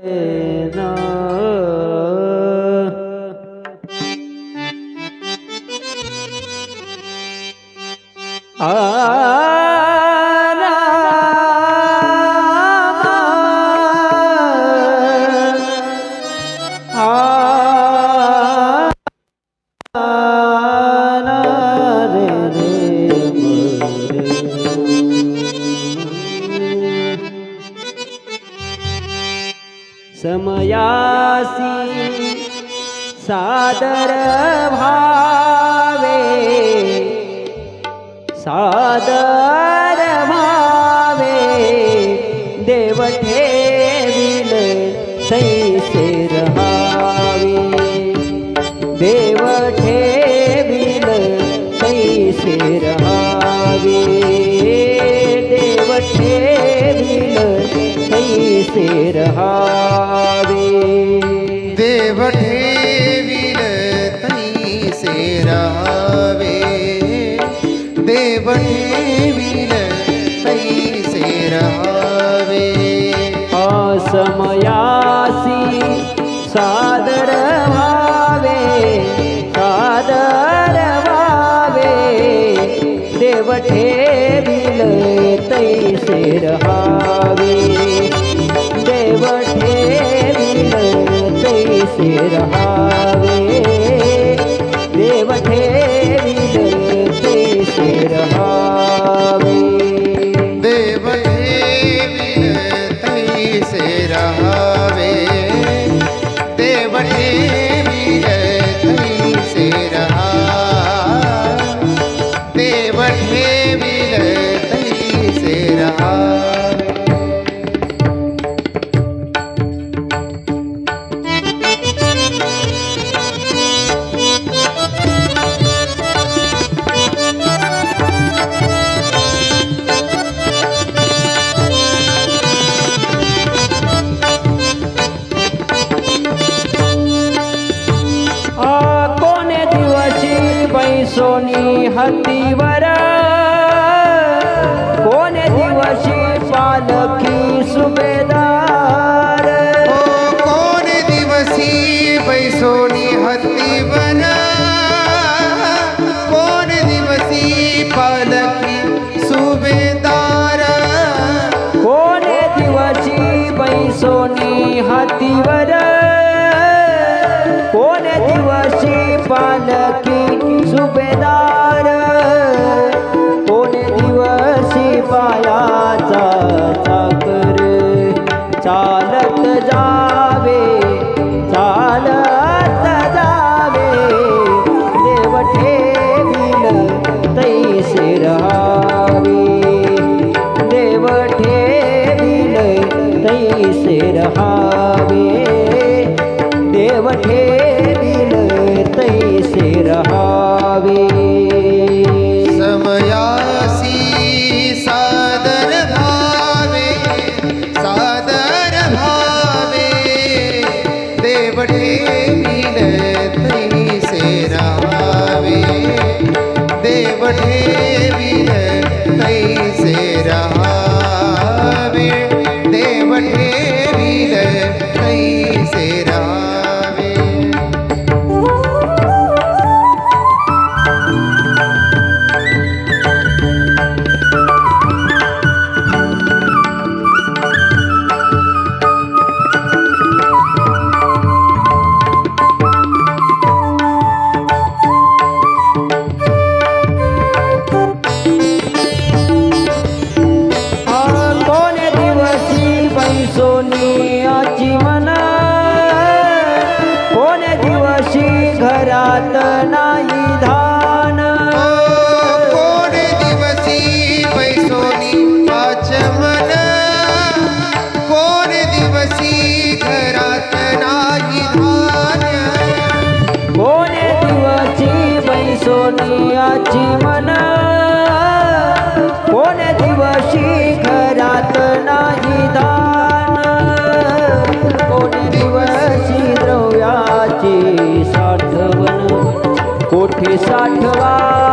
Ah सादर भावे सादर देव ठेवील तैसे राहावे। असमयासी सादर व्हावे सादर व्हावे देव ठेवील तैसे राहावे। देव ठेवील तैसे राहावे। सोनी हत्ती हत्तीवर. कोण दिवशी पालखी सुभेदार? कोण दिवशी बैसोनी हत्तीवर? Shakhtar.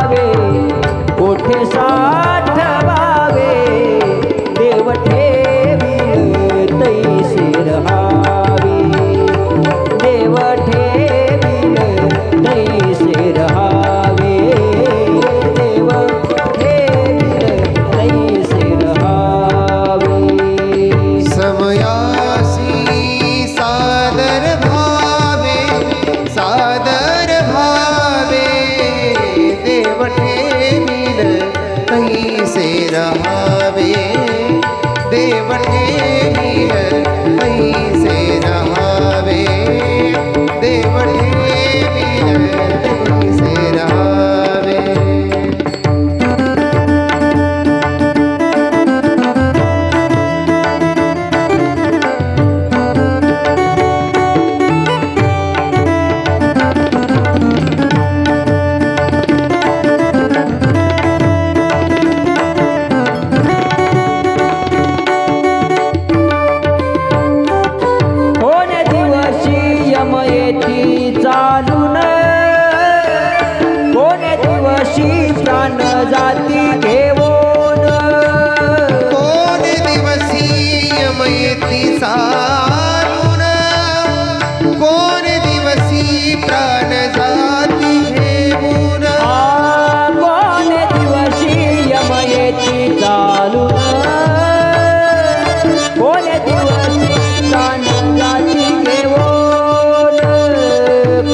जहाँ प्राण जाती घेऊन कोण दिवशी यमयेची चालून कोण दिवशी कानंदाची घेऊन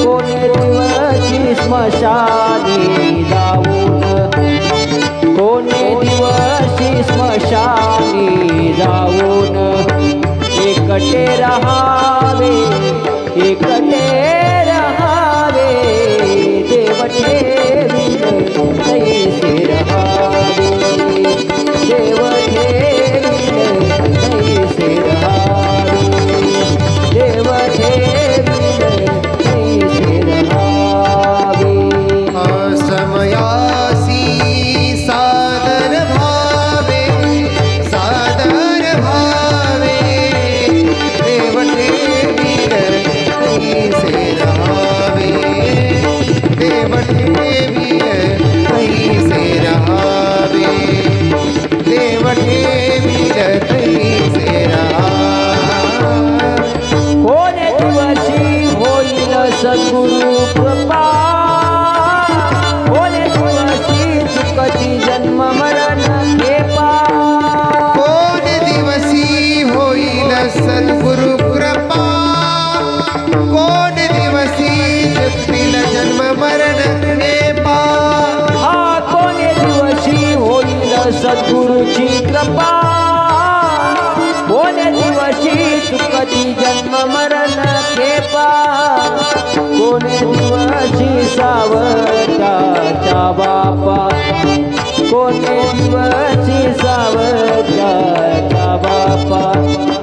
कोण दिवशी स्मशानी जाऊन. कोण दिवशी स्मशानी जाऊन. एकटे रहावे गुरुची कृपा. कोण्या दिवशी सुखती जन्म मरण खेपा. कोण्या दिवशी सावकाच्या बापा. कोण दिवशी सावकाच्या बापा.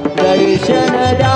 दर्शन द्या